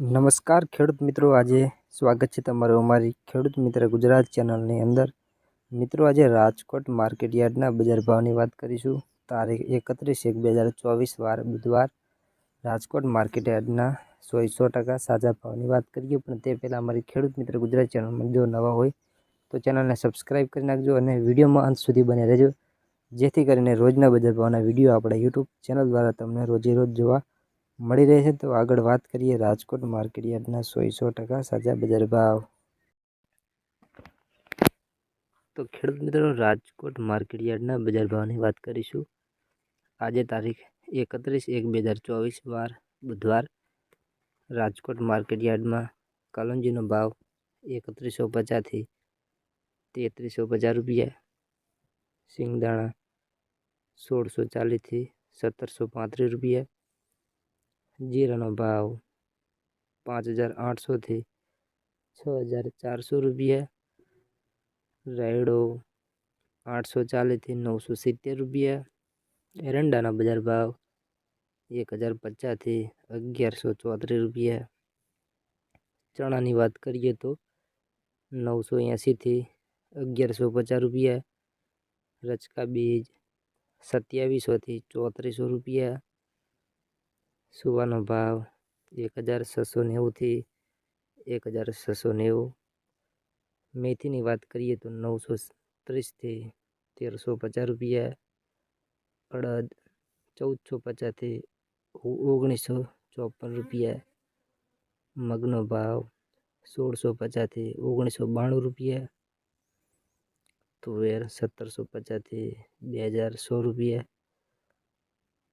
નમસ્કાર ખેડૂત મિત્રો, આજે સ્વાગત છે તમારું અમારી ખેડૂત મિત્ર ગુજરાત ચેનલની અંદર. મિત્રો, આજે રાજકોટ માર્કેટ યાર્ડના બજાર ભાવની વાત કરીશું. તારીખ એકત્રીસ એક બે હજાર ચોવીસ, વાર બુધવાર. રાજકોટ માર્કેટ યાર્ડના સો સો ટકા સાજા ભાવની વાત કરીએ, પણ તે પહેલાં અમારી ખેડૂત મિત્ર ગુજરાત ચેનલમાં જો નવા હોય, તો ચેનલને સબસ્ક્રાઈબ કરી નાખજો અને વિડીયોમાં અંત સુધી બને રહેજો. જેથી કરીને રોજના બજાર ભાવના વીડિયો આપણા યુટ્યુબ ચેનલ દ્વારા તમને રોજે રોજ જોવા મળી રહેશે તો આગળ વાત કરીએ રાજકોટ માર્કેટ યાર્ડના સો સો ટકા સાજા બજાર ભાવ. તો ખેડૂત મિત્રો, રાજકોટ માર્કેટ યાર્ડના બજાર ભાવની વાત કરીશું. આજે તારીખ એકત્રીસ એક બે હજાર ચોવીસ, વાર બુધવાર. રાજકોટ માર્કેટ યાર્ડમાં કલંજીનો ભાવ એકત્રીસો પચાસથી તેત્રીસો પચાસ રૂપિયા. સિંગદાણા સોળસો ચાલીસથી સત્તરસો પાંત્રીસ રૂપિયા. જીરાનો ભાવ પાંચ હજાર આઠસોથી છ હજાર ચારસો રૂપિયા. રાયડો આઠસો ચાલીસથી નવસો સિત્તેર રૂપિયા. એરંડાના બજાર ભાવ એક હજાર પચાસથી અગિયારસો ચોત્રીસ રૂપિયા. ચણાની વાત કરીએ તો નવસો એંશીથી અગિયારસો પચાસ રૂપિયા. રચકા બીજ સત્યાવીસોથી ચોત્રીસો રૂપિયા. સુવાનો ભાવ એક હજાર છસો નેવુંથી એક હજાર છસો નેવું. મેથીની વાત કરીએ તો નવસો ત્રીસથી તેરસો પચાસ રૂપિયા. અડદ ચૌદસો પચાસથી ઓગણીસો ચોપન રૂપિયા. મગનો ભાવ સોળસો પચાસથી ઓગણીસો બાણું રૂપિયા. તુવેર સત્તરસો પચાસથી બે હજાર સો રૂપિયા.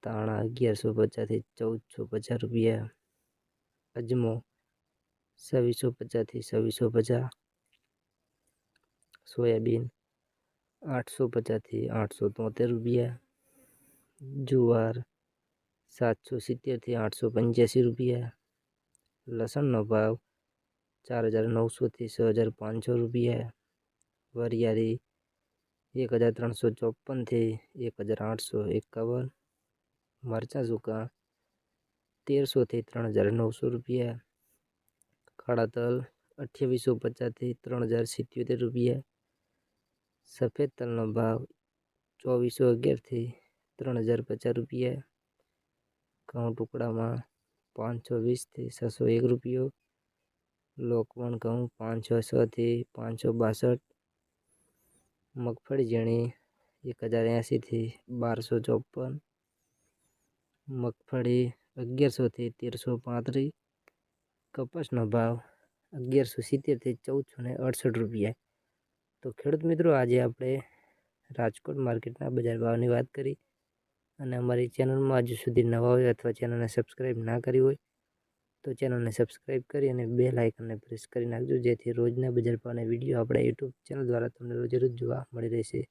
તાણા અગિયારસો પચાસથી ચૌદસો પચાસ રૂપિયા. અજમો છવ્વીસો પચાસથી છવ્વીસો પચાસ. સોયાબીન આઠસો પચાસથી આઠસો તોતેર રૂપિયા. જુવાર સાતસો સિત્તેરથી આઠસો પંચ્યાસી રૂપિયા. લસણનો ભાવ ચાર હજાર નવસોથી છ હજાર પાંચસો રૂપિયા. વરિયાળી એક હજાર ત્રણસો ચોપનથી એક હજાર આઠસો એકાવન. મરચાં સૂકા તેરસોથી ત્રણ હજાર નવસો રૂપિયા. કાળા તલ, અઠ્યાવીસો પચાસથી ત્રણ હજાર સિત્યોતેર રૂપિયા. સફેદ તલનો ભાવ, ચોવીસો અગિયારથી ત્રણ હજાર પચાસ રૂપિયા. ઘઉં ટુકડામાં પાંચસો વીસથી છસો એક રૂપિયો. લોકવણ ઘઉં પાંચસો છથી પાંચસો બાસઠ. મગફળી ઝીણી એક હજાર એંશીથી બારસો ચોપન. મગફળી અગિયારસોથી તેરસો પાંત્રીસ, કપાસનો ભાવ અગિયારસો સિત્તેરથી ચૌદસો ને અડસઠ રૂપિયા. તો ખેડૂત મિત્રો, આજે આપણે રાજકોટ માર્કેટના બજાર ભાવની વાત કરી અને અમારી ચેનલમાં હજુ સુધી નવા હોય અથવા ચેનલને સબસ્ક્રાઈબ ના કરી હોય, તો ચેનલને સબસ્ક્રાઈબ કરી અને બે લાઇકનને પ્રેસ કરી નાખજો, જેથી રોજના બજાર ભાવના વીડિયો આપણા યુટ્યુબ ચેનલ દ્વારા તમને રોજે રોજ જોવા મળી રહેશે.